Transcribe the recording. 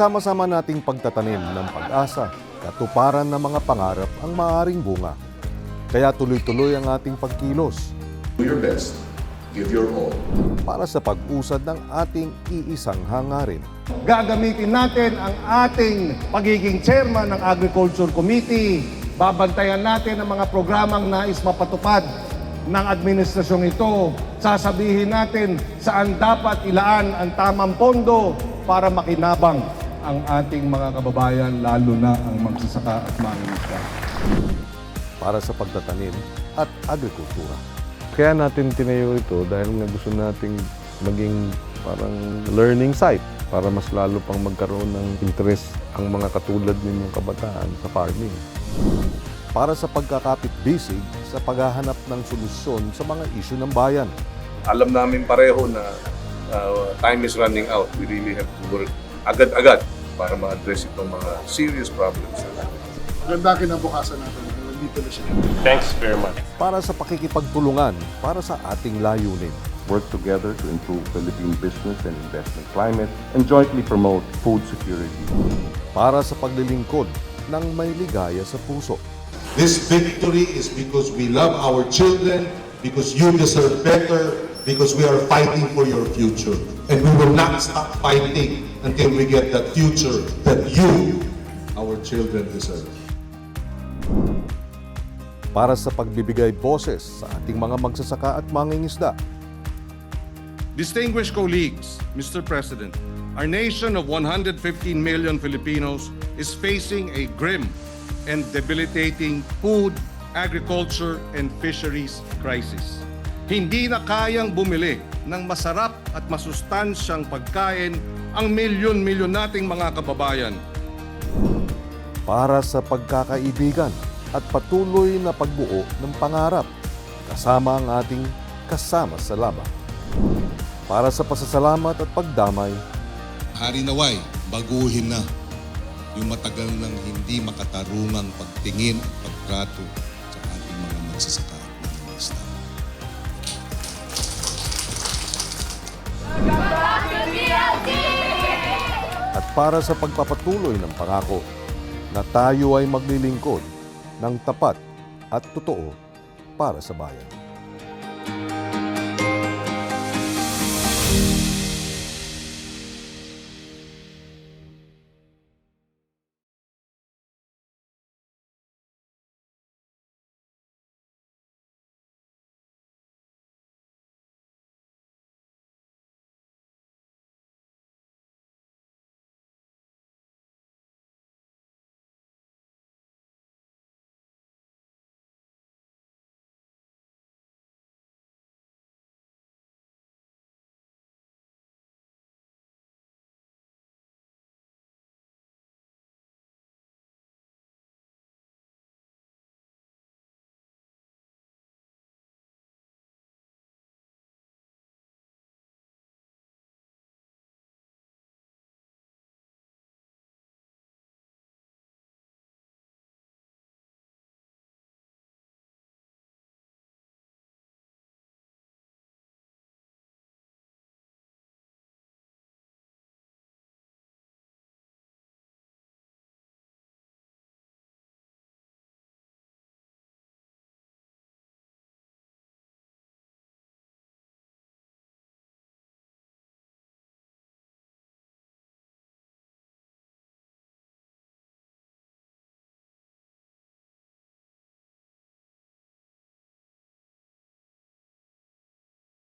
sama-sama nating pagtatanim ng pag-asa, katuparan ng mga pangarap ang maaaring bunga. Kaya tuloy-tuloy ang ating pagkilos Do your best. Give your all. para sa pag-usad ng ating iisang hangarin. Gagamitin natin ang ating pagiging chairman ng Agriculture Committee. Babantayan natin ang mga programang nais mapatupad ng administrasyong ito. Sasabihin natin saan dapat ilaan ang tamang pondo para makinabang ang ating mga kababayan, lalo na ang magsasaka at mangingisda. para sa pagtatanim at agrikultura. Kaya natin tinayo ito dahil nga gusto nating maging parang learning site para mas lalo pang magkaroon ng interest ang mga katulad ninyong kabataan sa farming. Para sa pagkakapit-bisig sa paghahanap ng solusyon sa mga isyu ng bayan. alam namin pareho na uh, time is running out. We really have to work agad-agad para ma-address itong mga serious problems. Ganda kinabukasan natin. Nandito na siya. Thanks very much. Para sa pakikipagtulungan para sa ating layunin. work together to improve Philippine business and investment climate, and jointly promote food security. Para sa paglilingkod ng may ligaya sa puso. This victory is because we love our children, because you deserve better, because we are fighting for your future. And we will not stop fighting until we get that future that you, our children, deserve. Para sa pagbibigay boses sa ating mga magsasaka at mangingisda. Distinguished colleagues, Mr. President, our nation of 115 million Filipinos is facing a grim and debilitating food, agriculture, and fisheries crisis. Hindi na kayang bumili ng masarap at masustansyang pagkain ang milyon-milyon nating mga kababayan. Para sa pagkakaibigan at patuloy na pagbuo ng pangarap kasama ang ating kasama sa laban. Para sa pasasalamat at pagdamay Hari Naway, baguhin na yung matagal nang hindi makatarungang pagtingin at pagtrato sa ating mga magsasaka at para sa pagpapatuloy ng pangako na tayo ay maglilingkod ng tapat at totoo para sa bayan.